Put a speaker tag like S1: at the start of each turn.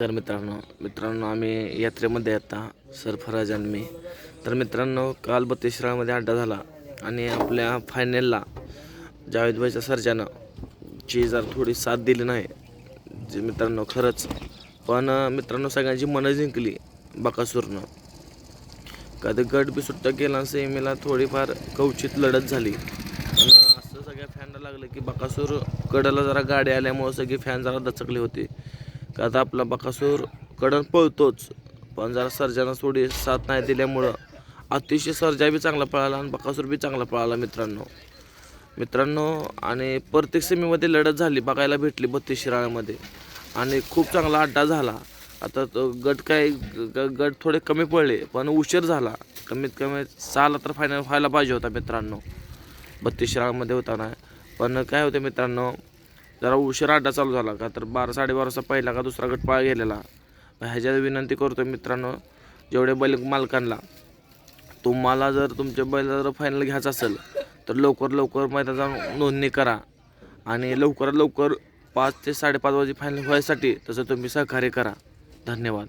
S1: तर मित्रांनो मित्रांनो आम्ही यात्रेमध्ये आता सरफराज आणि मी तर मित्रांनो काल बत्तीसरामध्ये अड्डा झाला आणि आपल्या फायनलला जावेदभाईच्या सर्जानं ची जर थोडी साथ दिली नाही जे मित्रांनो खरंच. पण मित्रांनो सगळ्यांची मनं जिंकली बकासूरनं. कधी गट बी सुट्टा केला सेमीला थोडीफार कवचित लढत झाली. पण असं सगळ्या फॅनला लागलं की बकासूर कडला जरा गाडी आल्यामुळं सगळी फॅन जरा दचकली होती. आता आपला बकासूर कडन पळतोच. पण जरा सर्जानं थोडी साथ नाही दिल्यामुळं अतिशय सर्जा बी चांगला पळाला आणि बकासूर बी चांगला पळाला मित्रांनो. मित्रांनो आणि प्रत्येक सेमीमध्ये लढत झाली बघायला भेटली बत्तीस शिराळामध्ये आणि खूप चांगला अड्डा झाला. आता तो गट काय ग- ग- गट थोडे कमी पडले पण उशीर झाला. कमीत कमी सहाला तर फायनल व्हायला पाहिजे होता मित्रांनो. बत्तीस शिराळामध्ये होताना पण काय होतं मित्रांनो जरा उशीर अड्डा चालू झाला का? तर बारा साडेबाराचा पहिला का दुसरा गट पाळ गेलेला ह्याच्यात विनंती करतो मित्रांनो जेवढे बैल मालकांना तुम्हाला जर तुमच्या बैला जर फायनल घ्यायचं असेल तर लवकर लवकर मैदानात नोंदणी करा. आणि लवकरात लवकर पाच ते साडेपाच वाजे फायनल व्हायसाठी तसं तुम्ही सहकार्य करा. धन्यवाद.